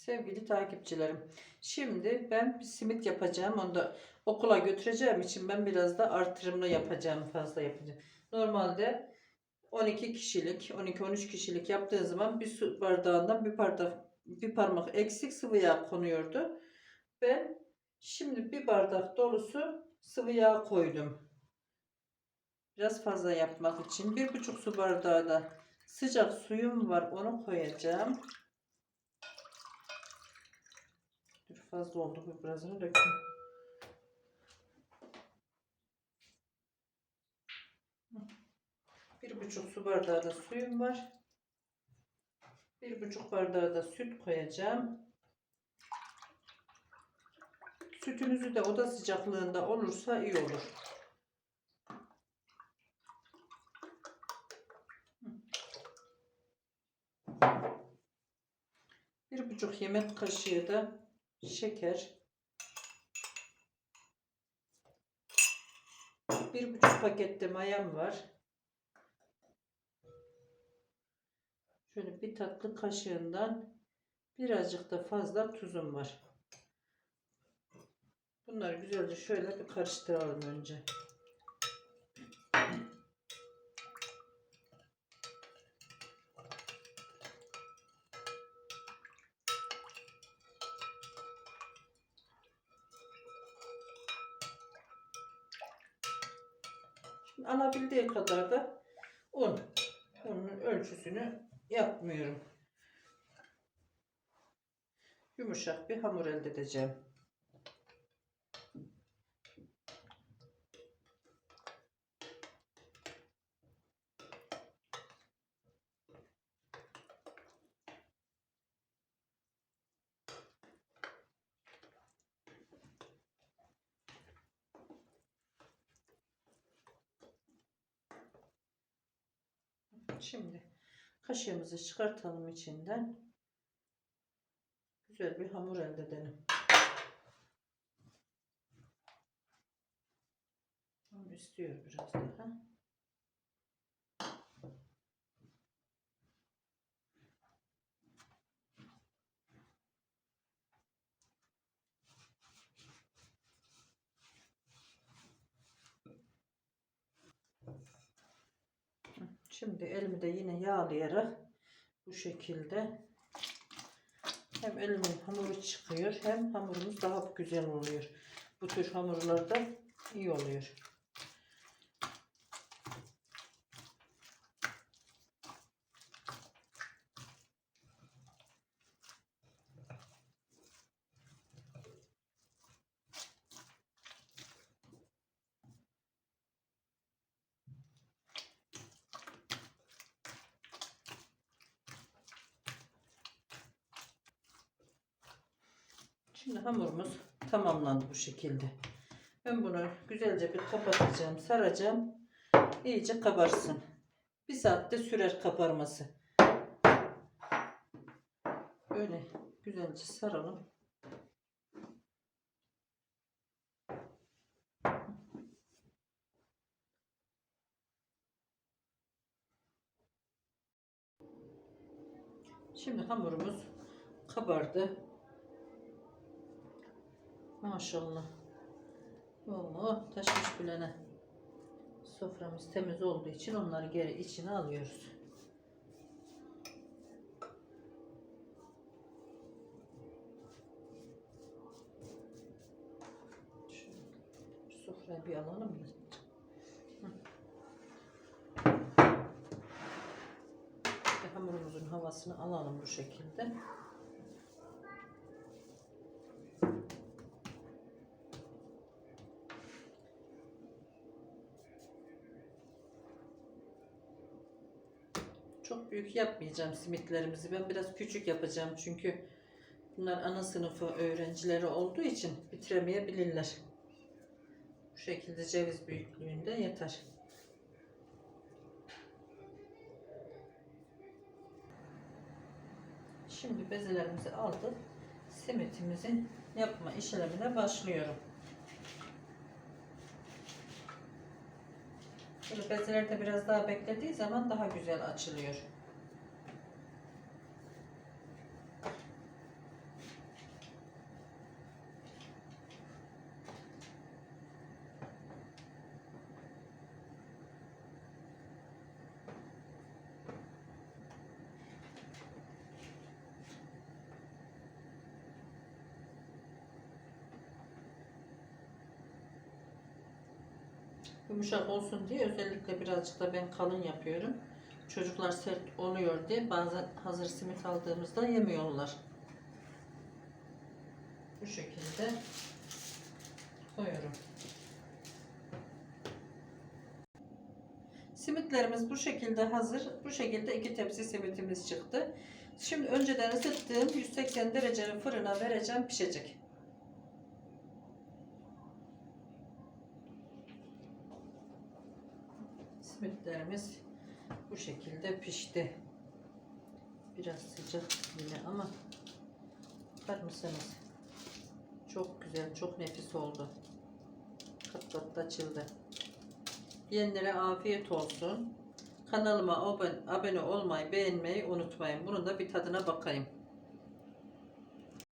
Sevgili takipçilerim. Şimdi ben bir simit yapacağım. Onu da okula götüreceğim için ben biraz da artırımlı yapacağım. Fazla yapacağım. Normalde 12 kişilik, 12-13 kişilik yaptığın zaman bir su bardağından bir bardak bir parmak eksik sıvı yağ konuyordu. Ben şimdi bir bardak dolusu sıvı yağ koydum. Biraz fazla yapmak için. Bir buçuk su bardağı da sıcak suyum var. Onu koyacağım. Fazla oldu bu birazını dökeyim. Bir buçuk su bardağı da suyum var. Bir buçuk bardağı da süt koyacağım. Sütünüzü de oda sıcaklığında olursa iyi olur. Bir buçuk yemek kaşığı da şeker. Bir buçuk pakette mayam var. Şöyle bir tatlı kaşığından birazcık da fazla tuzum var. Bunları güzelce şöyle bir karıştıralım önce. Alabildiği kadar da un. Unun ölçüsünü yapmıyorum. Yumuşak bir hamur elde edeceğim. Şimdi kaşığımızı çıkartalım içinden. Güzel bir hamur elde edelim. Onu istiyor biraz daha. Şimdi elimi de yine yağlayarak bu şekilde hem elimin hamuru çıkıyor hem hamurumuz daha güzel oluyor. Bu tür hamurlarda iyi oluyor. Şimdi hamurumuz tamamlandı bu şekilde. Ben bunu güzelce bir kapatacağım, saracağım. İyice kabarsın. Bir saatte sürer kabarması. Böyle güzelce saralım. Şimdi hamurumuz kabardı. Maşallah. Oo, taşmış bilene. Soframız temiz olduğu için onları geri içine alıyoruz. Şu sofrayı bir alalım mı? Hamurumuzun havasını alalım bu şekilde. Çok büyük yapmayacağım simitlerimizi. Ben biraz küçük yapacağım çünkü bunlar ana sınıfı öğrencileri olduğu için bitiremeyebilirler. Bu şekilde ceviz büyüklüğünde yeter. Şimdi bezelerimizi aldık. Simitimizin yapma işlemine başlıyorum. Böyle bezeler de biraz daha beklediği zaman daha güzel açılıyor. Yumuşak olsun diye özellikle birazcık da ben kalın yapıyorum. Çocuklar sert oluyor diye bazen hazır simit aldığımızda yemiyorlar. Bu şekilde koyuyorum. Simitlerimiz bu şekilde hazır. Bu şekilde iki tepsi simitimiz çıktı. Şimdi önceden ısıttığım 180 derecelik fırına vereceğim pişecek. Simitlerimiz bu şekilde pişti. Biraz sıcak yine ama bakar mısınız? Çok güzel, çok nefis oldu. Kat kat açıldı. Yiyenlere afiyet olsun. Kanalıma abone olmayı, beğenmeyi unutmayın. Bunun da bir tadına bakayım.